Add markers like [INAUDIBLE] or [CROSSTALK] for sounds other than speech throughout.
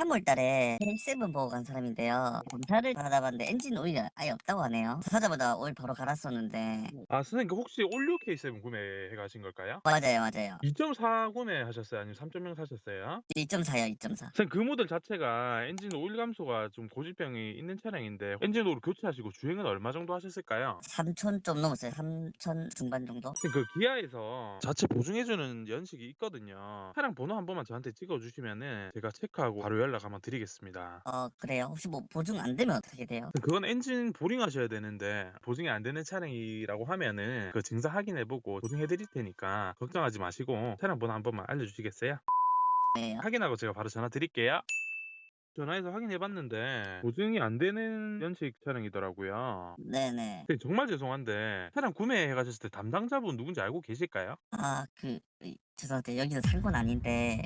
3월 달에 K7 보고 간 사람인데요. 검사를 받아봤는데 엔진 오일이 아예 없다고 하네요. 사자마자 오일 바로 갈았었는데 아 선생님 그 혹시 올류 K7 구매해 가신 걸까요? 맞아요, 맞아요. 2.4 구매하셨어요? 아니면 3.0 사셨어요? 2.4요, 2.4. 선생님 그 모델 자체가 엔진 오일 감소가 좀 고질병이 있는 차량인데 엔진 오일 교체하시고 주행은 얼마 정도 하셨을까요? 3천 좀 넘었어요. 3천 중반 정도? 선생님 그 기아에서 자체 보증해주는 연식이 있거든요. 차량 번호 한 번만 저한테 찍어주시면은 제가 체크하고 바로 연락 한번 드리겠습니다. 어, 그래요. 혹시 뭐 보증 안 되면 어떻게 돼요? 그건 엔진 보링 하셔야 되는데 보증이 안 되는 차량이라고 하면은 그 증사 확인해보고 보증해 드릴 테니까 걱정하지 마시고 차량 번호 한 번만 알려주시겠어요? 네. 확인하고 제가 바로 전화 드릴게요. 전화해서 확인해봤는데 보증이 안 되는 연식 차량이더라고요. 네네. 근데 정말 죄송한데 차량 구매해 가셨을 때 담당자분 누군지 알고 계실까요? 아, 그, 이, 죄송한데 여기서 산건 아닌데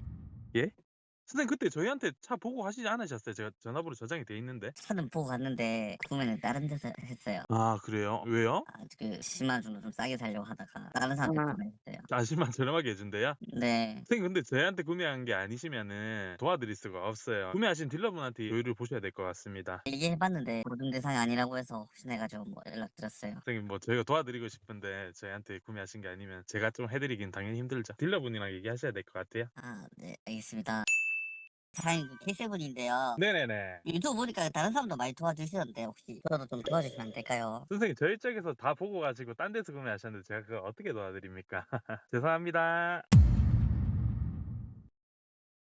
선생님 그때 저희한테 차 보고 하시지 않으셨어요? 제가 전화번호 저장이 돼 있는데. 차는 보고 갔는데 구매는 다른 데서 했어요. 아 그래요? 왜요? 아, 그 10만 원 정도 좀 싸게 살려고 하다가 다른 사람한테 아. 구매했어요. 40만 저렴하게 해준대요? 네. 선생님 근데 저희한테 구매한 게 아니시면은 도와드릴 수가 없어요. 구매하신 딜러분한테 여유를 보셔야 될 것 같습니다. 얘기해봤는데 보증 대상이 아니라고 해서 혹시 해가지고 뭐 연락드렸어요. 선생님 뭐 저희가 도와드리고 싶은데 저희한테 구매하신 게 아니면 제가 좀 해드리긴 당연히 힘들죠. 딜러분이랑 얘기하셔야 될 것 같아요. 아, 네, 알겠습니다. 사장님 그 K7인데요. 네네네. 유튜브 보니까 다른 사람도 많이 도와주시던데 혹시 저도 좀 도와주시면 안 될까요? 선생님 저희 쪽에서 다 보고 가지고 딴 데서 구매하셨는데 제가 그걸 어떻게 도와드립니까? [LAUGHS] 죄송합니다.